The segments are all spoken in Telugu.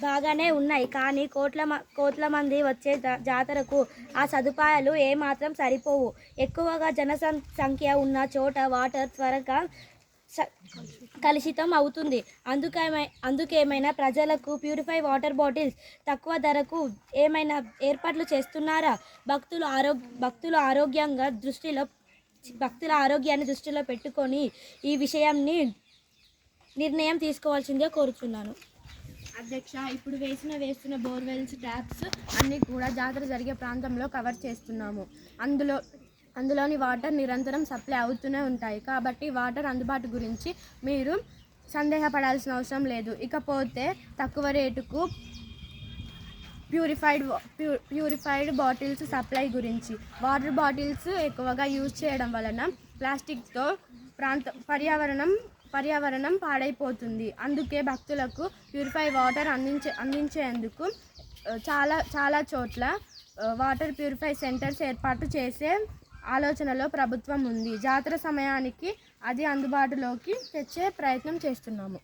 బాగానే ఉన్నాయి. కానీ కోట్ల మ- కోట్ల మంది వచ్చే జా- జాతరకు ఆ సదుపాయాలు ఏమాత్రం సరిపోవు. ఎక్కువగా జనసం సంఖ్య ఉన్న చోట వాటర్ త్వరగా స- కలుషితం అవుతుంది. అందుకేమై అందుకేమైనా ప్రజలకు ప్యూరిఫై వాటర్ బాటిల్స్ తక్కువ ధరకు ఏమైనా ఏర్పాట్లు చేస్తున్నారా? భక్తులు ఆరో భక్తులు ఆరోగ్యంగా దృష్టిలో భక్తుల ఆరోగ్యాన్ని దృష్టిలో పెట్టుకొని ఈ విషయాన్ని నిర్ణయం తీసుకోవాల్సిందే కోరుచున్నాను. అధ్యక్ష ఇప్పుడు వేసిన వేస్తున్న బోర్వెల్స్ ట్యాప్స్ అన్నీ కూడా జాతర జరిగే ప్రాంతంలో కవర్ చేస్తున్నాము. అందులో అందులోని వాటర్ నిరంతరం సప్లై అవుతూనే ఉంటాయి. కాబట్టి వాటర్ అందుబాటు గురించి మీరు సందేహపడాల్సిన అవసరం లేదు. ఇకపోతే తక్కువ రేటుకు ప్యూరిఫైడ్ ప్యూరిఫైడ్ బాటిల్స్ సప్లై గురించి. వాటర్ బాటిల్స్ ఎక్కువగా యూజ్ చేయడం వలన ప్లాస్టిక్తో ప్రాంత పర్యావరణం పర్యావరణం పాడైపోతుంది. అందుకే భక్తులకు ప్యూరిఫై వాటర్ అందించే అందించేందుకు చాలా చాలా చోట్ల వాటర్ ప్యూరిఫై సెంటర్స్ ఏర్పాటు చేసే ఆలోచనలో ప్రభుత్వం ఉంది. జాతర సమయానికి అది అందుబాటులోకి తెచ్చే ప్రయత్నం చేస్తున్నాము.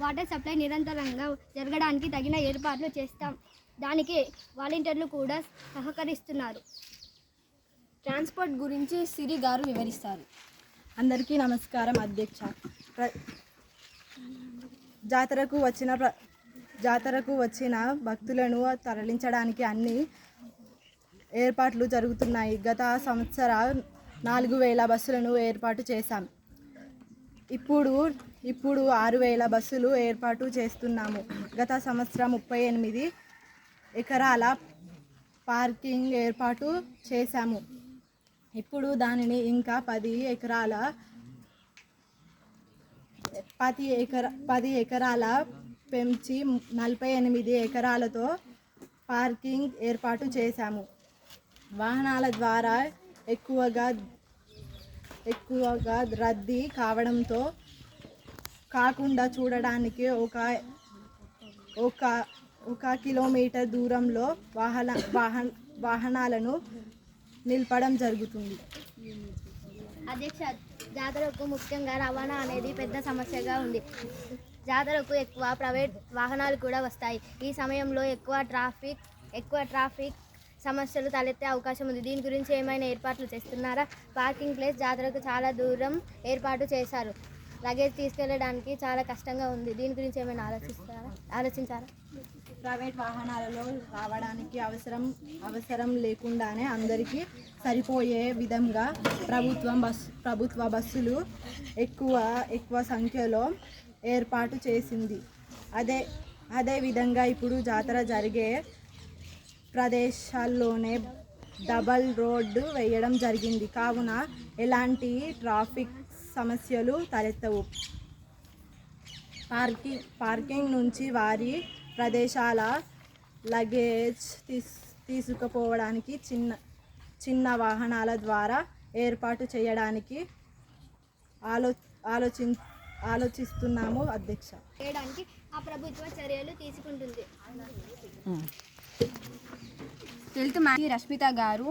వాటర్ సప్లై నిరంతరంగా జరగడానికి తగిన ఏర్పాట్లు చేస్తాం. దానికి వాలంటీర్లు కూడా సహకరిస్తున్నారు. ట్రాన్స్పోర్ట్ గురించి సిరి గారు వివరిస్తారు. అందరికీ నమస్కారం అధ్యక్ష. ప్ర జాతరకు వచ్చిన ప్ర జాతరకు వచ్చిన భక్తులను తరలించడానికి అన్ని ఏర్పాట్లు జరుగుతున్నాయి. గత సంవత్సర నాలుగు వేల బస్సులను ఏర్పాటు చేశాం. ఇప్పుడు ఇప్పుడు ఆరు వేల బస్సులు ఏర్పాటు చేస్తున్నాము. గత సంవత్సరం ముప్పై ఎనిమిది ఎకరాల పార్కింగ్ ఏర్పాటు చేశాము. ఇప్పుడు దానిని ఇంకా పది ఎకరాల పది ఎకర పది ఎకరాల పెంచి నలభై ఎనిమిది ఎకరాలతో పార్కింగ్ ఏర్పాటు చేశాము. వాహనాల ద్వారా ఎక్కువగా ఎక్కువగా రద్దీ కావడంతో కాకుండా చూడడానికి ఒక ఒక ఒక కిలోమీటర్ దూరంలో వాహన వాహన వాహనాలను నిలపడం జరుగుతుంది. అధ్యక్ష జాతరకు ముఖ్యంగా రవాణా అనేది పెద్ద సమస్యగా ఉంది. జాతరకు ఎక్కువ ప్రైవేట్ వాహనాలు కూడా వస్తాయి. ఈ సమయంలో ఎక్కువ ట్రాఫిక్ ఎక్కువ ట్రాఫిక్ సమస్యలు తలెత్తే అవకాశం ఉంది. దీని గురించి ఏమైనా ఏర్పాట్లు చేస్తున్నారా? పార్కింగ్ ప్లేస్ జాతరకు చాలా దూరం ఏర్పాటు చేశారు. లగేజ్ తీసుకెళ్ళడానికి చాలా కష్టంగా ఉంది. దీని గురించి ఏమైనా ఆలోచిస్తారా? ఆలోచించారా? ప్రైవేట్ వాహనాలలో రావడానికి అవసరం అవసరం లేకుండానే అందరికీ సరిపోయే విధంగా ప్రభుత్వం బస్ ప్రభుత్వ బస్సులు ఎక్కువ ఎక్కువ సంఖ్యలో ఏర్పాటు చేసింది. అదే అదే విధంగా ఇప్పుడు జాతర జరిగే ప్రదేశాల్లోనే డబల్ రోడ్డు వేయడం జరిగింది. కావున ఎలాంటి ట్రాఫిక్ సమస్యలు తలెత్తవు. పార్కింగ్ పార్కింగ్ నుంచి వారి ప్రదేశాల లగేజ్ తీస్ తీసుకుపోవడానికి చిన్న చిన్న వాహనాల ద్వారా ఏర్పాటు చేయడానికి ఆలో ఆలోచి ఆలోచిస్తున్నాము అధ్యక్ష. చేయడానికి ఆ ప్రభుత్వ చర్యలు తీసుకుంటుంది. హెల్త్ మంత్రి రష్మిత గారు